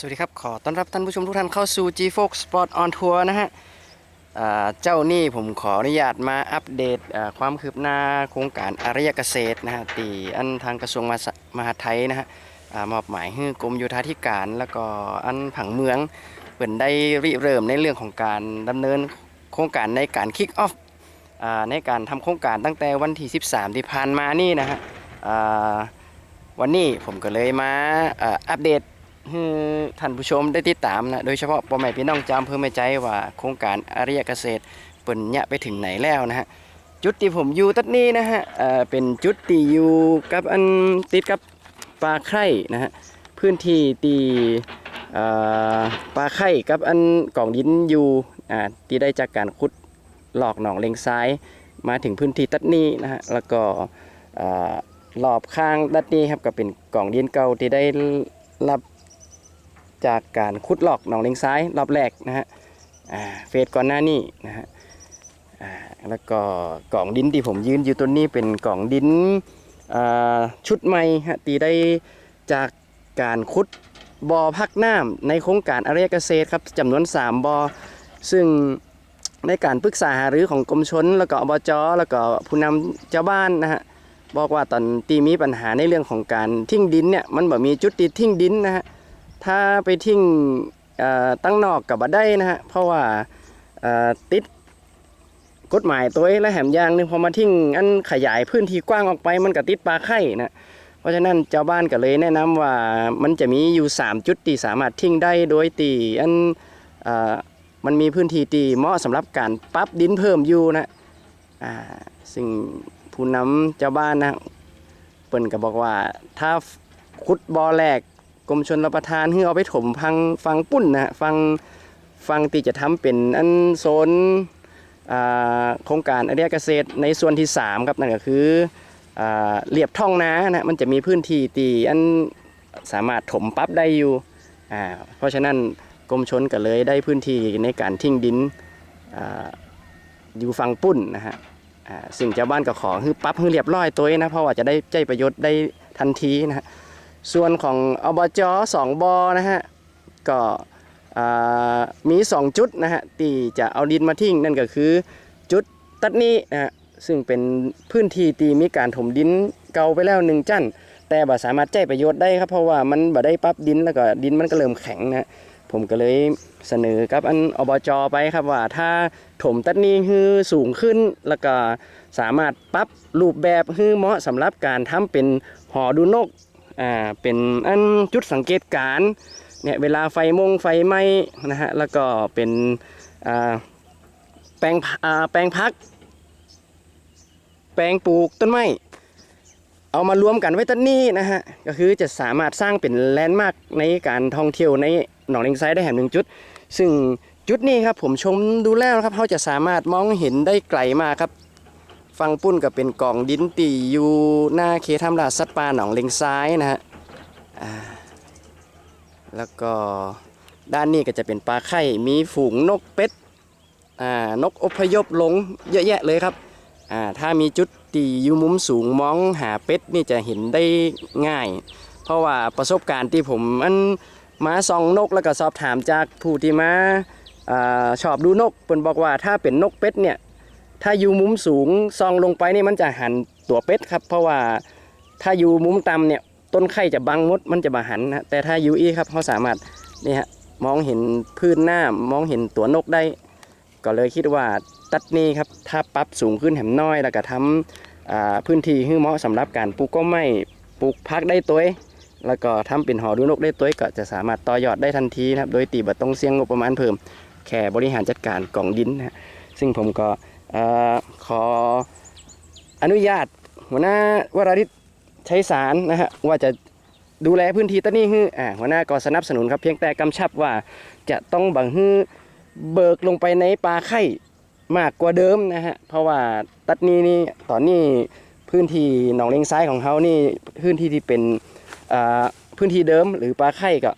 สวัสดีครับ ขอต้อนรับท่านผู้ชมทุกท่านเข้าสู่ G Fox Sport on Tour นะฮะเจ้านี่ผมขออนุญาตมาอัปเดตความคืบหน้าโครงการอารยเกษตรนะฮะตีอันทางกระทรวงมหาดมาไทยนะฮะมอบหมายให้กรมโยธาธิการ แล้วก็อันผังเมืองเปิดได้ริเริ่มในเรื่องของการดำเนินโครงการในการคิกออฟในการทำโครงการตั้งแต่วันที่ 13 ที่ผ่านมานี่นะฮะวันนี้ผมก็เลยมาอัปเดต ให้ท่านผู้ชมได้ติดตามนะโดยเฉพาะพ่อแม่พี่น้องจำเพื่อไม่ใจว่าโครงการอาริยเกษตรเปิ่นเนี่ยไปถึงไหนแล้วนะฮะจุดที่ผมอยู่ตัดนี้นะฮะเอ่อเป็นจุดที่อยู่กับอันติดกับปลาไข่นะฮะพื้นที่ที่เอ่อปลาไข่กับอันกล่องดินอยู่อ่าที่ได้จากการขุดหลอกหนองเลงซ้ายมาถึงพื้นที่ตัดนี้นะฮะแล้วก็เอ่อรอบข้างตัดนี้ครับก็เป็นกล่องดินเก่าที่ได้รับ จากการขุดหลอกหนองเลงซ้ายรอบแรกนะฮะเฟสก่อนหน้านี้นะฮะแล้วก็กล่องดินที่ผมยืนอยู่ตัวนี้เป็นกล่องดินชุดใหม่ฮะตีได้จากการขุดบ่อพักน้ำในโครงการอารยเกษตรครับจำนวน 3บ่อซึ่งในการปรึกษาหารือของกรมชน แล้วก็อบจแล้วก็ผู้นำเจ้าบ้านนะฮะบอกว่าตอนตีมีปัญหาในเรื่องของการทิ้งดินเนี่ยมันแบบมีจุดติดทิ้งดินนะฮะ ถ้าไปทิ้งตั้งนอกกับบัได้นะฮะเพราะว่าติดกฎหมายตัวและแหมยางนึงพอมาทิ้งอันขยายพื้นที่กว้างออกไปมันก็ติดปลาไข่นะเพราะฉะนั้นเจ้าบ้านก็เลยแนะนำว่ามันจะมีอยู่ 3 จุดที่สามารถทิ้งได้โดยตีอันอมันมีพื้นที่ที่เหมาะสำหรับการปรับดินเพิ่มอยู่นะอ่าซึ่งผู้นำเจ้าบ้านนะเปิ่นก็บอกว่าถ้าขุดบ่อแรก กรมชนรับประทานให้เอาไปถมพังฟังปุ้นนะฟังฟังที่จะทำเป็นอันโซนโครงการอริยเกษตรในส่วนที่ 3 ครับนั่นก็คืออเรียบท่องนานะมันจะมีพื้นที่ตีอันสามารถถมปั๊บได้อยู่เพราะฉะนั้นกรมชนก็เลยได้พื้นที่ในการทิ้งดินออยู่ฟังปุ้นนะฮะอ่าซึ่งชาวบ้านก็ขอให้ปั๊บให้เรียบร้อยตัวนะเพราะว่าจะได้ใจประโยชน์ได้ทันทีนะฮะ ส่วนของอบจสองบอนะฮะก็มี 2 จุดนะฮะที่จะเอาดินมาทิ้งนั่นก็คือจุดตัดนี้นะฮะซึ่งเป็นพื้นที่ที่มีการถมดินเก่าไปแล้วหนึ่งจั่นแต่บ่สามารถใช้ประโยชน์ได้ครับเพราะว่ามันบ่ได้ปรับดินแล้วก็ดินมันก็เริ่มแข็งนะผมก็เลยเสนอกับอันอบจไปครับว่าถ้าถมตัดนี้คือสูงขึ้นแล้วก็สามารถปรับรูปแบบให้เหมาะสำหรับการทำเป็นหอดูนก อ่าเป็นอันจุดสังเกตการเนี่ยเวลาไฟมงไฟไหม้นะฮะแล้วก็เป็นอ่าแปลงอ่าแปลงพัก แปลงปลูกต้นไม้เอามารวมกันไว้ต้นนี้นะฮะก็คือจะสามารถสร้างเป็นแลนด์มาร์กในการท่องเที่ยวในหนองเลงไซได้แห่งหนึ่งจุด ซึ่งจุดนี้ครับผมชมดูแล้วครับเขาจะสามารถมองเห็นได้ไกลมากครับ ฟังปุ้นก็เป็นกล่องดินตีอยู่หน้าเขตทำลาสัตว์ป่าหนองเลงซ้ายนะฮะอ่าแล้วก็ด้านนี้ก็จะเป็นปลาไข่ มีฝูงนกเป็ดอ่านกอพยพหลงเยอะแยะเลยครับอ่าถ้ามีจุดตีอยู่มุมสูงมองหาเป็ดนี่จะเห็นได้ง่าย เพราะว่าประสบการณ์ที่ผมอันมาส่องนกแล้วก็สอบถามจากผู้ที่มาอาชอบดูนกเพิ่นบอกว่าถ้าเป็นนกเป็ดเนี่ย ถ้าอยู่มุมสูงซองลงไปนี่มันจะหันตัวเป็ดครับ เพราะว่าถ้าอยู่มุมต่ำเนี่ยต้นไข่จะบังมดมันจะบาหันนะแต่ถ้าอยู่อีครับเขาสามารถนี่ฮะมองเห็นพื้นหน้ามองเห็นตัวนกได้ ก็เลยคิดว่าตัดนี้ครับถ้าปรับสูงขึ้นแหมน้อย แล้วก็ทำพื้นที่ให้เหมาะสำหรับการปลูกก็ไม่ปลูกพักได้ตัวเองแล้วก็ทำเป็นหอดูนกได้ตัวเองก็จะสามารถต่อยอดได้ทันทีนะครับ โดยตีบัต้องเสี่ยงงบประมาณเพิ่ม แค่บริหารจัดการกล่องดินนะซึ่งผมก็ ขออนุญาตหัวหน้าวราริศใช้สารนะฮะว่าจะดูแลพื้นที่ตอนนี้ฮืออ่าหัวหน้าก็สนับสนุนครับเพียงแต่กำชับว่าจะต้องบังฮือเบิกลงไปในปลาไข่มากกว่าเดิมนะฮะเพราะว่าตัดนี้นี่ตอนนี้พื้นที่หนองเลงซ้ายของเขานี่พื้นที่ที่เป็นอ่าพื้นที่เดิมหรือปลาไข่ก็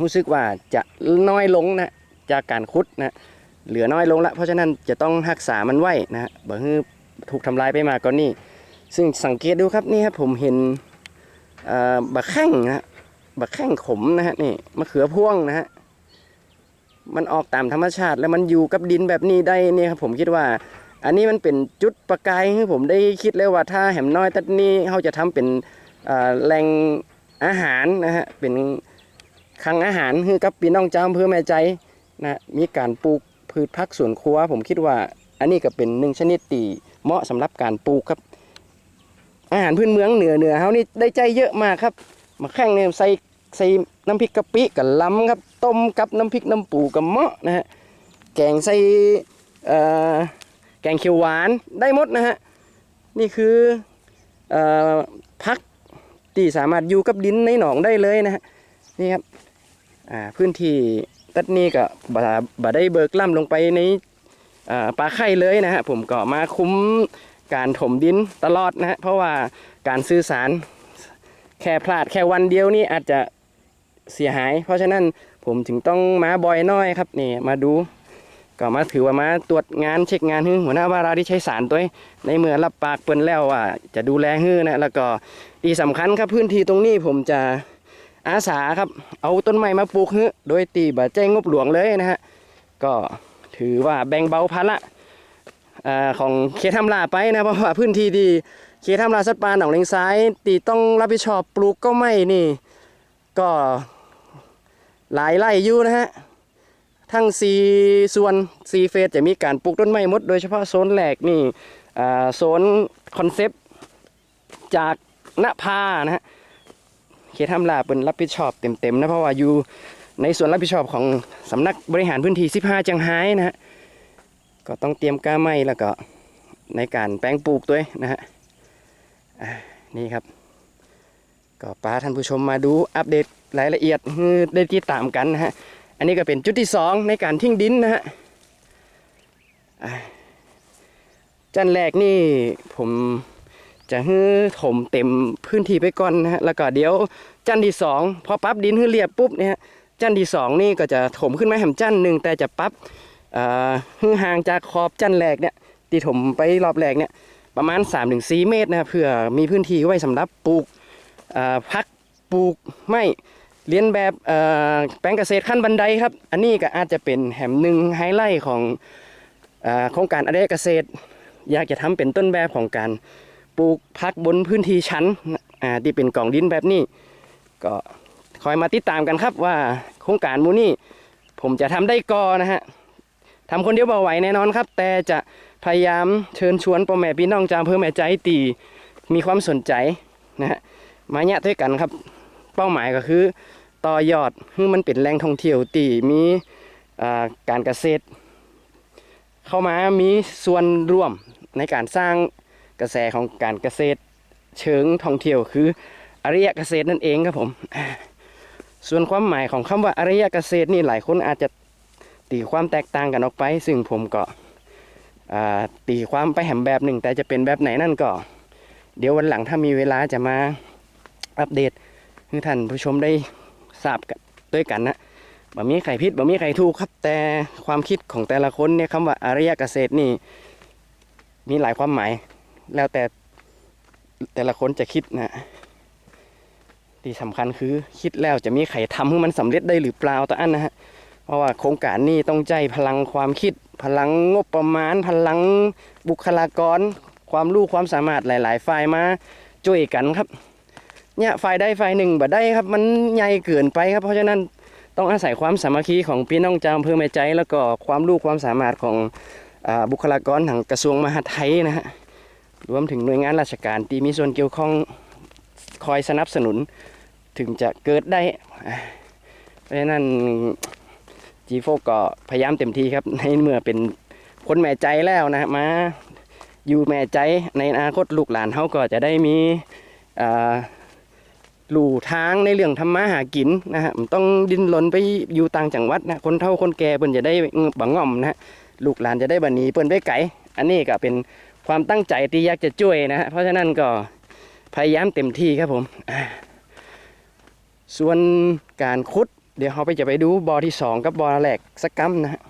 รู้สึกว่าจะน้อยลงนะจากการขุดนะ เหลือน้อยลงละเพราะฉะนั้นจะต้องรักษามันไว้นะฮะบ่ให้ถูกทำลายไปมากกว่านนี้ ซึ่งสังเกตดูครับนี่ครับผมเห็นบักแข้งนะบักแข้งขมนะฮะนี่มะเขือพ่วงนะฮะมันออกตามธรรมชาติแล้วมันอยู่กับดินแบบนี้ได้เนี่ยครับผมคิดว่า อันนี้มันเป็นจุดประกายให้ผมได้คิดเลยว่าถ้าแหมน้อยตัดนี้เขาจะทำเป็นแหล่งอาหารนะฮะเป็นคลังอาหารให้กับพี่น้องเจ้าอำเพื่อแม่ใจนะมีการปลูก พืชผักสวนครัวผมคิดว่า อันนี้ก็เป็นหนึ่งชนิดตีเหมาะสำหรับการปลูกครับ อาหารพื้นเมืองเหนือเหนือเขานี่ได้ใจเยอะมากครับมาแข่งเนี่ยใส่ใส่น้ำพริกกะปิกับล้ำครับ ต้มกับน้ำพริกน้ำปูกับเหมาะนะฮะแกงใส่แกงเขียวหวานได้หมดนะฮะนี่คืออพักที่สามารถอยู่กับดินในหนองได้เลยนะฮะนี่ครับพื้นที่ ตัดนี้ก็บ่บ่ได้เบิกล่ำลงไปในอ่าปลาไข่เลยนะฮะผมก็มาคุ้มการถมดินตลอดนะฮะเพราะว่าการสื่อสารแค่พลาดแค่วันเดียวนี่อาจจะเสียหาย เพราะฉะนั้นผมถึงต้องมาบ่อยน้อยครับนี่มาดูก็มาถือว่ามาตรวจงานเช็คงานฮือหัวหน้าว่าเราที่ใช้สารตัวในเมื่อรับปากเปิ้นแล้วว่าจะดูแลฮือนะแล้วก็ที่สำคัญครับพื้นที่ตรงนี้ผมจะ อาสาครับ เอาต้นไม้มาปลูกฮือโดยตีบ่แจ้งงบหลวงเลยนะฮะ ก็ถือว่าแบ่งเบาภาระอของเขตทำลาไปนะเพราะว่าพื้นที่ที่เขตทำลาสัตว์ป่าหนองเลงซ้าย ตีต้องรับผิดชอบปลูกก็ไม่นี่ ก็หลายไร่อยู่นะฮะ ทั้งสีส่วนสีเฟสจะมีการปลูกต้นไม้มด โดยเฉพาะโซนแหลกนี่โซนคอนเซปต์จากณภานะฮะ เขตทำลาเป็นรับผิดชอบเต็มๆนะเพราะว่าอยู่ในส่วนรับผิดชอบของสำนักบริหารพื้นที่ 15 จังไห้นะฮะก็ต้องเตรียมก้าไม้แล้วก็ในการแปลงปลูกด้วยนะฮะนี่ครับ ก็ป้าท่านผู้ชมมาดูอัปเดตรายละเอียดได้ติดตามกันนะฮะอันนี้ก็เป็นจุดที่สองในการทิ้งดินนะฮะจันแรกนี่ผม จะให้ถมเต็มพื้นที่ไปก่อนนะฮะแล้วก็เดี๋ยวจันที่สองพอปั๊บดินให้เรียบปุ๊บเนี่ยจันที่สองนี่ก็จะถมขึ้นมาแหมจันหนึ่งแต่จะปั๊บอ่าห่างจากขอบจันแรกเนี่ยตีถมไปรอบแรกเนี่ยประมาณ 3-4 เมตรนะเพื่อมีพื้นที่ไว้สำหรับปลูกพักปลูกไม้เรียนแบบแปลงเกษตรขั้นบันไดครับ อันนี้ก็อาจจะเป็นแหมหนึ่งไฮไลท์ของโครงการอารยเกษตร อยากจะทำเป็นต้นแบบของการ ปลูกพักบนพื้นที่ชั้นอ่าที่เป็นกล่องดินแบบนี้ ก็คอยมาติดตามกันครับว่าโครงการมูนี่ผมจะทำได้ก่อนะฮะทำคนเดียวเบาไหวแน่นอนครับ แต่จะพยายามเชิญชวนพ่อแม่พี่น้องจามเพื่อแม่ใจตีมีความสนใจนะฮะมาเนี่ยด้วยกันครับ เป้าหมายก็คือ ต่อยอดให้มันเป็นแหล่งท่องเที่ยวตีมีการเกษตร เข้ามามีส่วนร่วมในการสร้าง กระแสของการเกษตรเชิงท่องเที่ยวคืออริยเกษตรนั่นเองครับผม ส่วนความหมายของคำว่าอริยเกษตรนี่หลายคนอาจจะตีความแตกต่างกันออกไป ซึ่งผมก็ตีความไปแหมแบบหนึ่ง แต่จะเป็นแบบไหนนั่นก็ เดี๋ยววันหลังถ้ามีเวลาจะมาอัปเดตให้ท่านผู้ชมได้ทราบกันด้วยกันนะบ่มีใครผิดบ่มีใครถูกครับ แต่ความคิดของแต่ละคนเนี่ยคำว่าอารยเกษตรนี่ มีหลายความหมาย แล้วแต่แต่ละคนจะคิดนะที่สำคัญคือคิดแล้วจะมีใครทำให้มันสำเร็จได้หรือเปล่าต่ออันนะฮะเพราะว่าโครงการนี้ต้องใจพลังความคิด พลังงบประมาณ พลังบุคลากร ความรู้ความสามารถหลาย ๆ ฝ่ายมาช่วยกันครับเนี่ยฝ่ายใดฝ่ายหนึ่งบ่ได้ครับ มันใหญ่เกินไปครับ เพราะฉะนั้นต้องอาศัยความสามัคคีของพี่น้องชาวอำเภอแม่ใจ แล้วก็ความรู้ความสามารถของอบุคลากรทางกระทรวงมหาดไทยนะฮะ รวมถึงหน่วยงานราชการที่มีส่วนเกี่ยวข้องคอยสนับสนุนถึงจะเกิดได้ เพราะฉะนั้นจีโฟก็พยายามเต็มที่ครับ ในเมื่อเป็นคนแม่ใจแล้วนะมาอยู่แม่ใจในอนาคตลูกหลานเขาก็จะได้มีอ่าลู่ทางในเรื่องทำมาหากินนะฮะต้องดิ้นรนไปอยู่ต่างจังหวัดนะคนเฒ่าคนแก่เปิ้นจะได้บังง่อมนะฮะลูกหลานจะได้บันนี้เปิ้นไปไกลอันนี้ก็เป็น ความตั้งใจที่อยากจะช่วยนะฮะเพราะฉะนั้นก็พยายามเต็มที่ครับผม ส่วนการขุด เดี๋ยวเราไปจะไปดูบอที่สองกับบอแรกสักกัมนะฮะ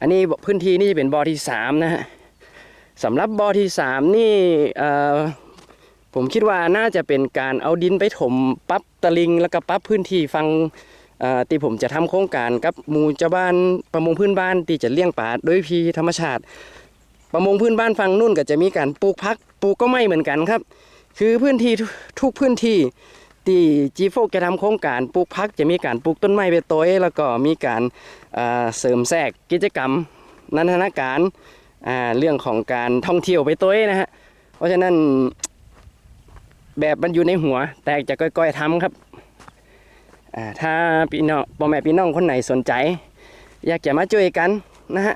อันนี้พื้นที่นี่จะเป็นบอที่สามนะฮะสำหรับบอที่สามนี่ผมคิดว่าน่าจะเป็นการเอาดินไปถมปรับตะลิงแล้วก็ปรับพื้นที่ฟังที่ผมจะทำโครงการกับหมู่เจ้าบ้านประมงพื้นบ้านที่จะเลี้ยงปลาโดยพีธรรมชาติ ประมงพื้นบ้านฟังนู่นก็จะมีการปลูกพักปลูกก็ไม่เหมือนกันครับ คือพื้นที่ทุกพื้นที่ที่จีโฟกจะทำโครงการปลูกพักจะมีการปลูกต้นไม้ไปต้ยแล้วก็มีการเอ่อเสริมแทรกกิจกรรม นันทนาการาเรื่องของการท่องเที่ยวไปต้ยนะฮะเพราะฉะนั้นแบบมันอยู่ในหัว แต่จะก้อยๆทำครับถ้าพี่น้องพ่อแม่พี่น้องคนไหนสนใจ อยากจะมาช่วยกันนะฮะ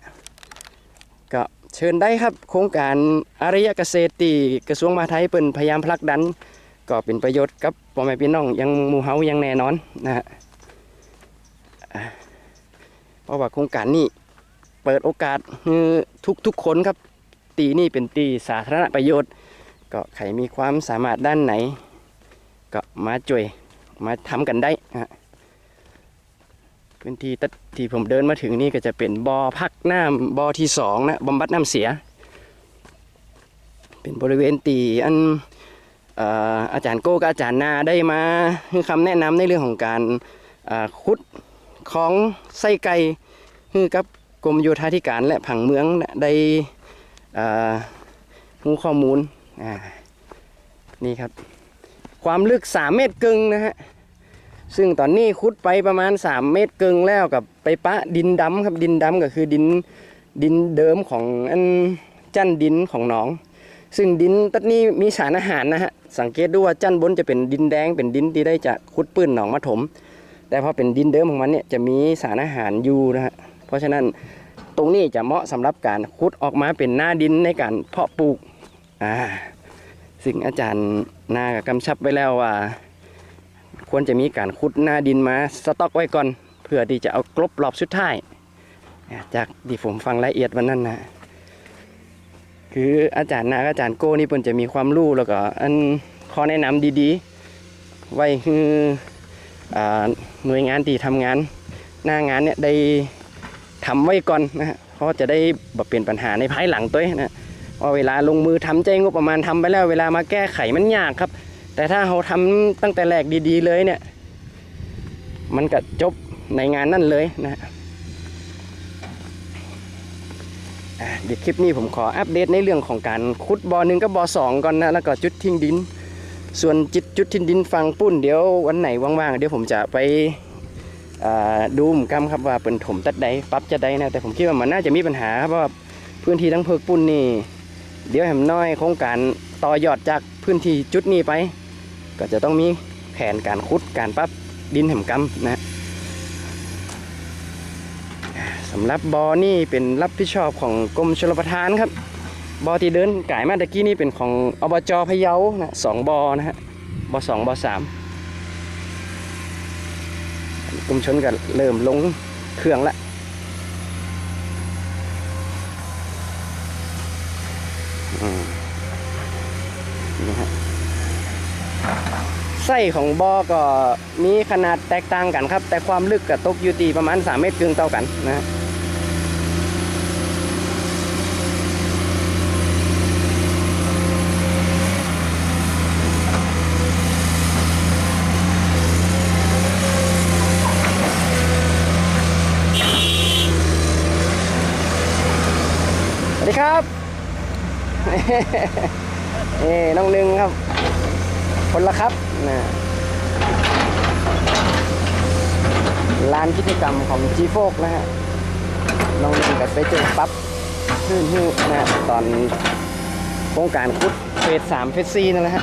เชิญได้ครับโครงการอารยเกษตรที่กระทรวงมหาดไทยเป็นพยายามผลักดัน ก็เป็นประโยชน์กับพ่อแม่พี่น้องยังหมู่เฮายังแน่นอนนะฮะเพราะว่าโครงการนี้เปิดโอกาสให้ทุกทุกคนครับ ตีนี่เป็นตีสาธารณประโยชน์ ก็ใครมีความสามารถด้านไหน ก็มาช่วยมาทำกันได้นะฮะ พื้นที่ตัดที่ผมเดินมาถึงนี่ก็จะเป็นบ่อพักน้ำบ่อที่สองนะบำบัดน้ำเสีย เป็นบริเวณตีอันเอ่อาจารย์โก้กับอาจารย์นาได้มาให้คำแนะนำในเรื่องของการาขุดของไส้ไก่ให้กับกรมโยธาธิการและผังเมืองได้รู้ข้อมูลนี่ครับ ความลึก 3 เมตรกึ่งนะฮะ ซึ่งตอนนี้ขุดไปประมาณ 3 เมตรเกึ่งแล้วกับไปปะดินดำครับดินดำก็คือดินดินเดิมของอันจั้นดินของหนอง ซึ่งดินตัดนี้มีสารอาหารนะฮะสังเกตดูว่าจั้นบนจะเป็นดินแดงเป็นดินที่ได้จากขุดปื้นหนองมาถม แต่พอเป็นดินเดิมของมันเนี่ยจะมีสารอาหารอยู่นะฮะเพราะฉะนั้นตรงนี้จะเหมาะสำหรับการขุดออกมาเป็นหน้าดินในการเพาะปลูกอ่าซึ่งอาจารย์นาก็กำชับไว้แล้วว่า ควรจะมีการขุดหน้าดินมาสต็อกไว้ก่อน เพื่อที่จะเอากลบรอบสุดท้ายจากที่ผมฟังรายละเอียดวันนั้นนะคืออาจารย์นาอาจารย์โก้นี่เพิ่นจะมีความรู้แล้วก็อันข้อแนะนำดีๆ ไว้คืออ่าหน่วยงานที่ทำงานหน้างานเนี่ยได้ทำไว้ก่อนนะฮะเพราะจะได้บบเป็นปัญหาในภายหลังตัวนะว่าเวลาลงมือทำใจงบประมาณทำไปแล้ว เวลามาแก้ไขมันยากครับ แต่ถ้าเราทำตั้งแต่แรกดีๆเลยเนี่ย มันก็จบในงานนั่นเลยนะฮะเดี๋ยวคลิปนี้ผมขออัปเดตในเรื่องของการขุดบอหนึ่งกับบอสองก่อนนะ แล้วก็จุดทิ้งดิน ส่วนจุดจุดทิ้งดินฟังปุ้นเดี๋ยววันไหนว่างๆ เดี๋ยวผมจะไปดูมกรรมครับว่าเป็นถมตัดใดปรับจะใดนะแต่ผมคิดว่ามันน่าจะมีปัญหาครับเพราะว่าพื้นที่ทั้งเพิกปุ้นนี่ เดี๋ยวแหมน้อยโครงการต่อยอดจากพื้นที่จุดนี้ไป ก็จะต้องมีแผนการขุดการปรับดินแหมกำนะสำหรับบอนี่เป็นรับผิดชอบของกรมชลประทานครับบอที่เดินก่ายมาตะกี้นี่เป็นของอบจพะเยานะสองบอนะฮะบอสองบอสามกรมชนก็เริ่มลงเครื่องละอืมนี่ฮะ ไส้ของบอก็มีขนาดแตกต่างกันครับ แต่ความลึกกับตกอยู่ตีประมาณ 3 เมตรครึ่งเท่ากันนะสวัสดีครับนี่น้องหนึ่งครับ คนละครับนะลานกิจกรรมของจีโฟกนะฮะน้องหนึ่งกับไปเจอปั๊บฮื้นฮื้นะฮะตอนโครงการคุดเฟสสามเฟสสี่นั่นแหละฮะ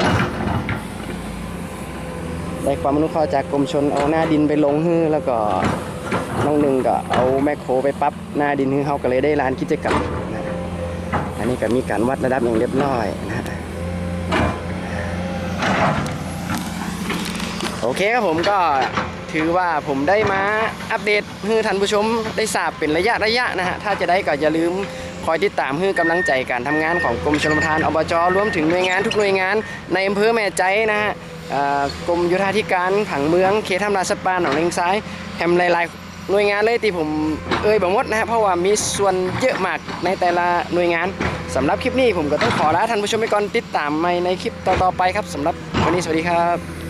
ได้ความอนุเคราะห์จากกรมชนเอาหน้าดินไปลงฮื้อแล้วก็น้องหนึ่งก็เอาแมคโครไปปั๊บหน้าดินฮื้อเขาก็เลยได้ลานกิจกรรมนะอันนี้ก็มีการวัดระดับอย่างเรียบร้อยนะฮะ โอเคครับผมก็ถือว่าผมได้มาอัปเดตให้ท่านผู้ชมได้ทราบเป็นระยะระยะนะฮะถ้าจะได้ก็อย่าลืมคอยติดตามให้กำลังใจการทำงานของกรมชลประทานอบจรวมถึงหน่วยงานทุกหน่วยงานในอำเภอแม่ใจนะฮะกรมโยธาธิการผังเมืองเขตทำลาสปาหนองเลงซ้ายแถมหลายๆหน่วยงานเลยที่ผมเอ่ยบ่หมดนะฮะเพราะว่ามีส่วนเยอะมากในแต่ละหน่วยงานสำหรับคลิปนี้ผมก็ต้องขอลาท่านผู้ชมไปก่อนติดตามใหม่ในคลิปต่อๆไปครับสำหรับวันนี้สวัสดีครับ